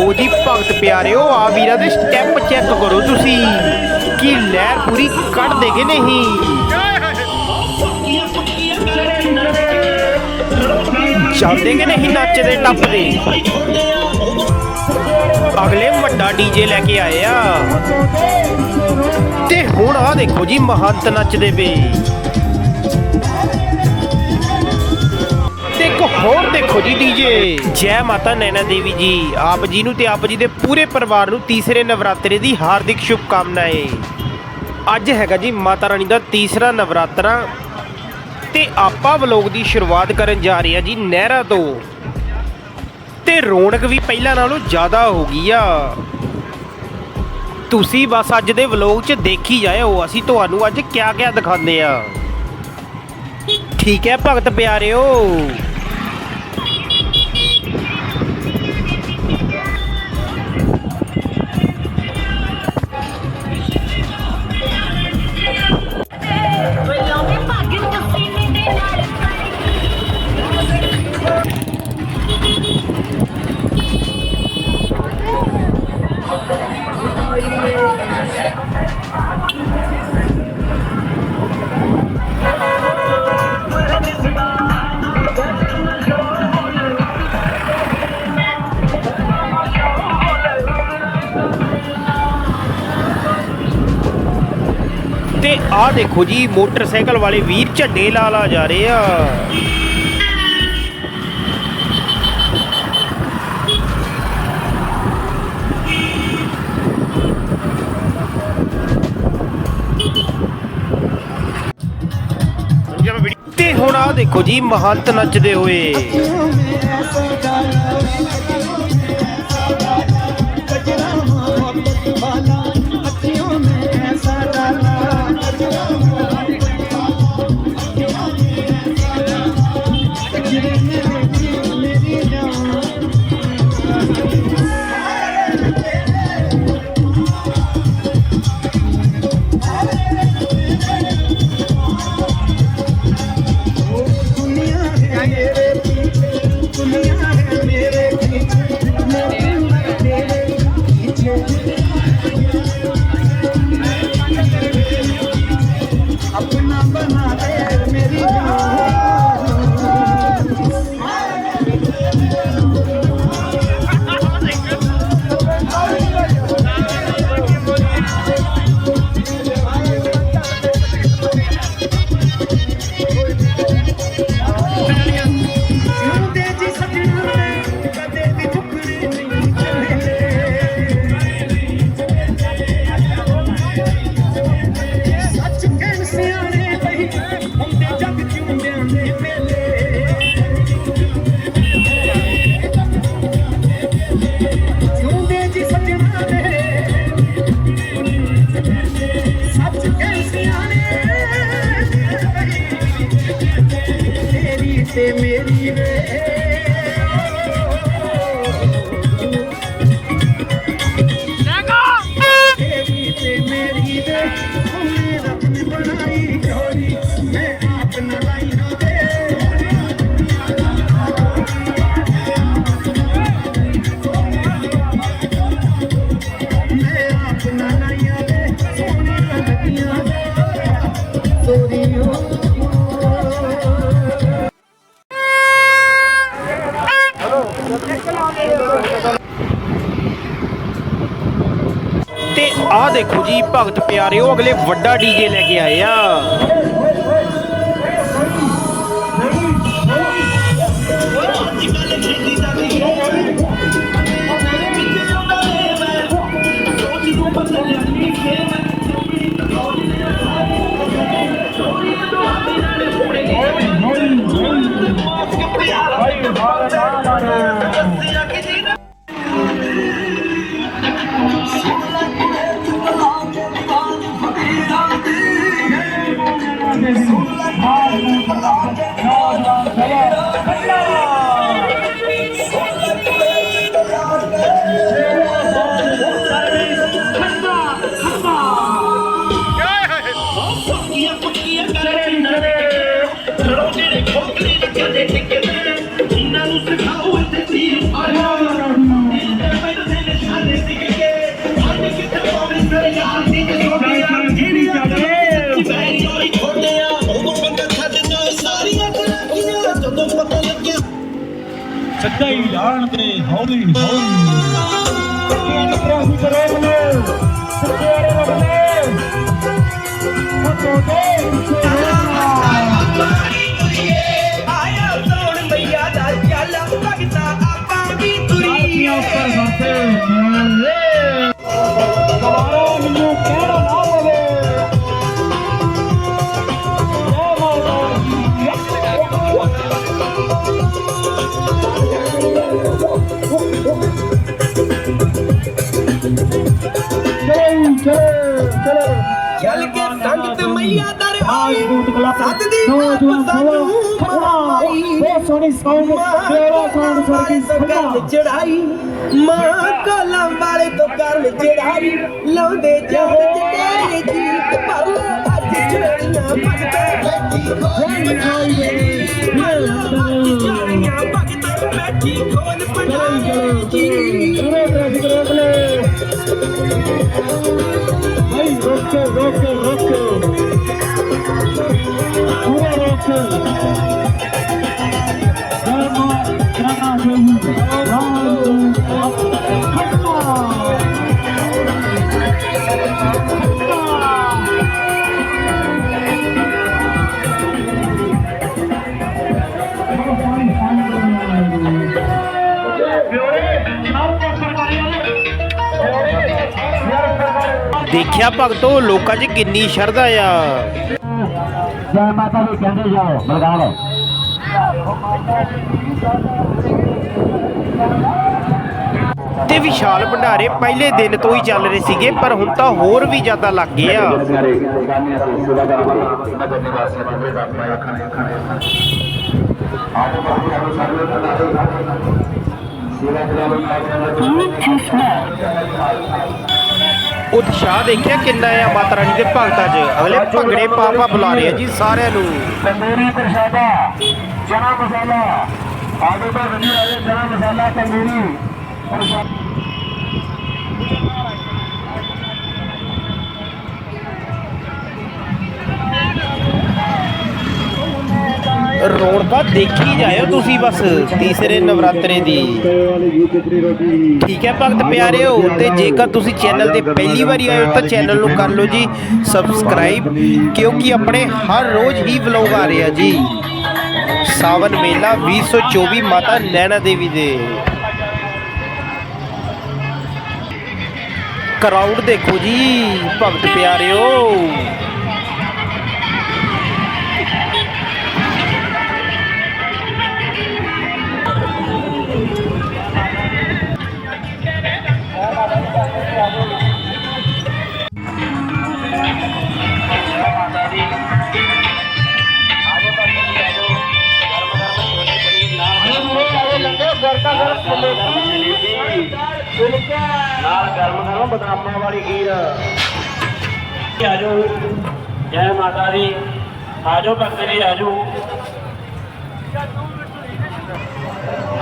ਲਓ ਜੀ ਭਗਤ ਪਿਆਰਿਓ, ਆ ਵੀਰਾਂ ਦੇ ਸਟੈਪ ਚੈੱਕ ਕਰੋ ਤੁਸੀਂ, ਕੀ ਲਹਿਰ ਪੂਰੀ ਕੱਢ ਦੇਗੇ ਨਹੀਂ? ਚੱਲਦੇ ਨਹੀਂ ਨੱਚਦੇ, ਟੱਪਦੇ? ਅਗਲੇ ਵੱਡਾ ਡੀਜੇ ਲੈ ਕੇ ਆਏ ਆ। ਤੇ ਹੁਣ ਆ ਦੇਖੋ ਜੀ, ਮਹੰਤ ਨੱਚਦੇ ਪਏ। ਹੋਰ ਦੇਖੋ ਜੀ ਡੀਜੇ। ਜੈ ਮਾਤਾ ਨੈਣਾ ਦੇਵੀ ਜੀ। ਆਪ ਜੀ ਨੂੰ ਤੇ ਆਪ ਜੀ ਦੇ ਪੂਰੇ ਪਰਿਵਾਰ ਨੂੰ ਤੀਸਰੇ ਨਵਰਾਤਰੇ ਦੀ ਹਾਰਦਿਕ ਸ਼ੁਭਕਾਮਨਾਵਾਂ ਅੱਜ ਹੈਗਾ ਜੀ ਮਾਤਾ ਰਾਣੀ ਦਾ ਤੀਸਰਾ ਨਵਰਾਤਰਾ ਤੇ ਆਪਾਂ ਵਲੋਗ ਦੀ ਸ਼ੁਰੂਆਤ ਕਰਨ ਜਾ ਰਹੇ ਹਾਂ ਜੀ ਨਹਿਰਾ ਤੋਂ। ਤੇ ਰੌਣਕ ਵੀ ਪਹਿਲਾਂ ਨਾਲੋਂ ਜ਼ਿਆਦਾ ਹੋ ਗਈ ਆ। ਤੁਸੀਂ ਬਸ ਅੱਜ ਦੇ ਵਲੋਗ 'ਚ ਦੇਖੀ ਜਾਇਓ, ਅਸੀਂ ਤੁਹਾਨੂੰ ਅੱਜ ਕਿਆ ਕਿਆ ਦਿਖਾਉਂਦੇ ਆ ਠੀਕ ਹੈ ਭਗਤ ਪਿਆਰਿਓ। ਆਹ ਦੇਖੋ ਜੀ, ਮੋਟਰਸਾਈਕਲ ਵਾਲੇ ਵੀਰ ਝੰਡੇ ਲਾ ਲਾ ਜਾ ਰਹੇ ਆ। ਤੇ ਹੁਣ ਆਹ ਦੇਖੋ ਜੀ, ਮਹੰਤ ਨੱਚਦੇ ਹੋਏ। time. ਦੇਖੋ ਜੀ ਭਗਤ ਪਿਆਰਿਓ ਅਗਲੇ ਵੱਡਾ ਡੀਜੇ ਲੈ ਕੇ ਆਏ ਆ। ਦੇ ਵੀ ਬਾਹਰ ਨੂੰ ਨੌਜਵਾਨ ਖੜਾ ਰੋਟੀ ਦੇ ਖੋਖਲੀ ਰੱਖਦੇ ਸੱਚਾਈ ਜਾਣ ਤੇ ਹੌਲੀ ਹੌਲੀ। ਟ੍ਰੈਫਿਕ ਰੋਕ ਲੋ ਸੱਚੇ ਰੋਕ ਫੋਟੋ ਦੇ ਪਿੱਛੇ ਰੋਕਣਾ ਬੂਟ ਕਲੱਬ ਸੱਤ ਦੀ ਨੌਜਵਾਨ ਸਾਨੂੰ ਬਹੁਤ ਸੋਹਣੀ ਸਾਊਂਡ ਤੇਰਾ ਸਾਊਂਡ ਸਰਕੀ ਕਰਨ ਖੜਾ ਚੜਾਈ ਮਾਂ ਕੋਲਾਂ ਵਾਲੇ ਤੋਂ ਕਰਨ ਚੜਾਈ ਲਾਉਂਦੇ ਜਾਣ ਜਟੇਰੇ ਜੀ ਪਰ ਅੱਜ ਚੜੀਆਂ ਭਗਤਾਂ। ਬੈਠੀ ਖੋਲ ਚੜੀਆਂ ਭਗਤਾਂ ਬੈਠੀ ਖੋਲ ਪੜਾਈ। ਜੀ ਚਲੋ ਟ੍ਰੈਫਿਕ ਰੋਕ ਲੈ। ਦੇਖਿਆ ਭਗਤੋ ਲੋਕਾਂ 'ਚ ਕਿੰਨੀ ਸ਼ਰਧਾ ਆ। ਜੈ ਮਾਤਾ ਦੀ ਕਹਿੰਦੇ ਜਾਓ ਬਲਗਾਵ। ਤੇ ਵਿਸ਼ਾਲ ਭੰਡਾਰੇ ਪਹਿਲੇ ਦਿਨ ਤੋਂ ਹੀ ਚੱਲ ਰਹੇ ਸੀਗੇ ਪਰ ਹੁਣ ਤਾਂ ਹੋਰ ਵੀ ਜ਼ਿਆਦਾ ਲੱਗ ਗਏ ਆ। ਉਤਸ਼ਾਹ ਦੇਖਿਆ ਕਿੰਨਾ ਆ ਮਾਤਾ ਰਾਣੀ ਦੇ ਭਗਤਾਂ 'ਚ? ਅਗਲੇ ਭੰਗੜੇ ਪਾ ਪਾ ਬੁਲਾ ਰਹੇ ਆ ਜੀ ਸਾਰਿਆਂ ਨੂੰ। ਤੰਦੂਰੀ ਪ੍ਰਸ਼ਾਦਾ ਚਨਾ ਮਸਾਲਾ। ਆਲੂ ਦਾ ਵਧੀਆ ਹੈ ਚਨਾ ਮਸਾਲਾ ਤੰਦੂਰੀ ਪ੍ਰਸ਼ਾਦਾ। ਰੌਣਕਾਂ ਦੇਖੀ ਜਾਇਓ ਤੁਸੀਂ ਬਸ ਤੀਸਰੇ ਨਵਰਾਤਰੇ ਦੀ। ਠੀਕ ਹੈ ਭਗਤ ਪਿਆਰਿਓ, ਤੇ ਜੇਕਰ ਤੁਸੀਂ ਚੈਨਲ ਤੇ ਪਹਿਲੀ ਵਾਰੀ ਆਏ ਹੋ ਤਾਂ ਚੈਨਲ ਨੂੰ ਕਰ ਲਓ ਜੀ ਸਬਸਕ੍ਰਾਈਬ, ਕਿਉਂਕਿ ਆਪਣੇ ਹਰ ਰੋਜ਼ ਹੀ ਵਲੌਗ ਆ ਰਿਹਾ ਜੀ। ਸਾਵਨ ਮੇਲਾ 2024 ਮਾਤਾ ਨੈਣਾ ਦੇਵੀ ਦੇ। ਕਰਾਊਡ ਦੇਖੋ ਜੀ, ਭਗਤ ਪਿਆਰਿਓ। ਆਜੋ ਜੈ ਮਾਤਾ ਦੀ। ਆਜੋ ਭਗਤ ਜੀ ਆਜੋ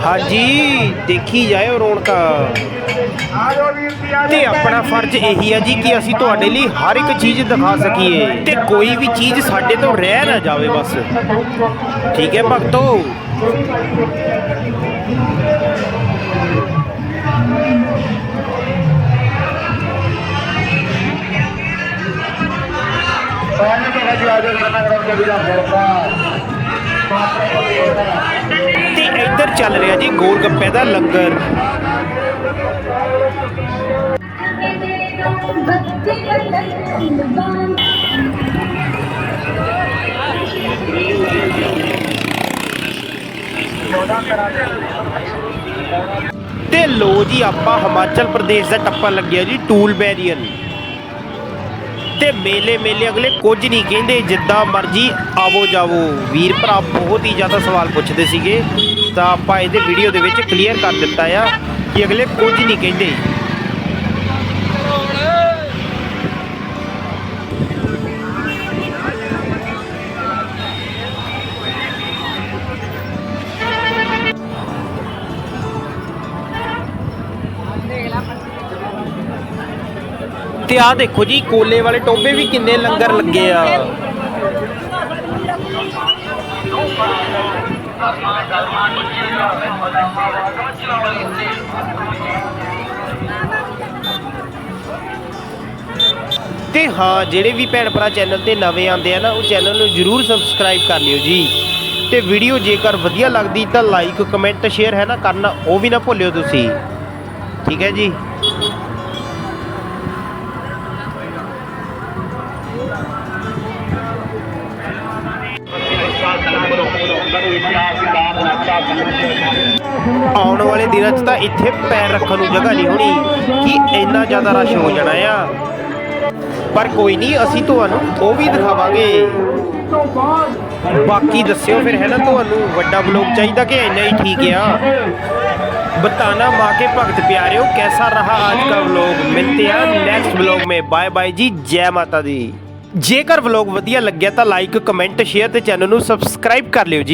ਹਾਂਜੀ, ਦੇਖੀ ਜਾਇਓ ਰੌਣਕਾਂ। ਤੇ ਆਪਣਾ ਫਰਜ਼ ਇਹੀ ਹੈ ਜੀ ਕਿ ਅਸੀਂ ਤੁਹਾਡੇ ਲਈ ਹਰ ਇੱਕ ਚੀਜ਼ ਦਿਖਾ ਸਕੀਏ। ਤੇ ਕੋਈ ਵੀ ਚੀਜ਼ ਸਾਡੇ ਤੋਂ ਰਹਿ ਨਾ ਜਾਵੇ ਬਸ। ਠੀਕ ਹੈ ਭਗਤੋ? ਤੇ ਇੱਧਰ ਚੱਲ ਰਿਹਾ ਜੀ ਗੋਲ ਗੱਪੇ ਦਾ ਲੰਗਰ। ਤੇ ਲੋ ਜੀ, ਆਪਾਂ ਹਿਮਾਚਲ ਪ੍ਰਦੇਸ਼ ਦਾ ਟੱਪਾ ਲੱਗਿਆ ਜੀ, ਟੂਲ ਬੈਰੀਅਰ। ਤੇ ਮੇਲੇ ਮੇਲੇ ਅਗਲੇ ਕੁਝ ਨਹੀਂ ਕਹਿੰਦੇ, ਜਿੱਦਾਂ ਮਰਜ਼ੀ ਆਵੋ ਜਾਵੋ। ਵੀਰ ਭਰਾ ਬਹੁਤ ਹੀ ਜ਼ਿਆਦਾ ਸਵਾਲ ਪੁੱਛਦੇ ਸੀਗੇ। ਤਾਂ ਆਪਾਂ ਇਹਦੇ ਵੀਡੀਓ ਦੇ ਵਿੱਚ ਕਲੀਅਰ ਕਰ ਦਿੱਤਾ ਆ ਕਿ ਅਗਲੇ ਕੁਝ ਨਹੀਂ ਕਹਿੰਦੇ। ਤੇ ਆਹ ਦੇਖੋ ਜੀ, ਕੋਲੇ ਵਾਲੇ ਟੋਬੇ ਵੀ ਕਿੰਨੇ ਲੰਗਰ ਲੱਗੇ ਆ। ਤੇ ਹਾਂ, ਜਿਹੜੇ ਵੀ ਭੈਣ ਭਰਾ ਚੈਨਲ ਤੇ ਨਵੇਂ ਆਉਂਦੇ ਆ ਨਾ, ਉਹ ਚੈਨਲ ਨੂੰ ਜਰੂਰ ਸਬਸਕ੍ਰਾਈਬ ਕਰ ਲਿਓ ਜੀ। ਤੇ ਵੀਡੀਓ ਜੇਕਰ ਵਧੀਆ ਲੱਗਦੀ ਤਾਂ ਲਾਈਕ ਕਮੈਂਟ ਸ਼ੇਅਰ ਹੈ ਨਾ ਕਰਨਾ, ਉਹ ਵੀ ਨਾ ਭੁੱਲਿਓ ਤੁਸੀਂ। ਠੀਕ ਹੈ ਜੀ? ਵਾਲੇ ਦਿਨਾਂ 'ਚ ਤਾਂ ਇੱਥੇ ਪੈਰ ਰੱਖਣ ਨੂੰ ਜਗ੍ਹਾ ਨਹੀਂ ਹੋਣੀ ਕਿ ਇੰਨਾ ਜ਼ਿਆਦਾ ਰਸ਼ ਹੋ ਜਾਣਾ ਆ ਪਰ ਕੋਈ ਨਹੀਂ ਅਸੀਂ ਤੁਹਾਨੂੰ ਉਹ ਵੀ ਦਿਖਾਵਾਂਗੇ ਬਾਕੀ ਦੱਸਿਓ ਫਿਰ ਹੈ ਨਾ ਤੁਹਾਨੂੰ ਵੱਡਾ ਬਲੌਗ ਚਾਹੀਦਾ ਕਿ ਇੰਨਾ ਹੀ ਠੀਕ ਆ बताना माँ के भक्त प्यारे कैसा रहा आज का व्लॉग मिलते हैं नेक्स्ट व्लॉग में बाय बाय जी जय माता दी ਜੇਕਰ ਵਲੌਗ ਵਧੀਆ ਲੱਗਿਆ ਤਾਂ ਲਾਈਕ ਕਮੈਂਟ ਸ਼ੇਅਰ ਤੇ ਚੈਨਲ ਨੂੰ ਸਬਸਕ੍ਰਾਈਬ ਕਰ ਲਿਓ ਜੀ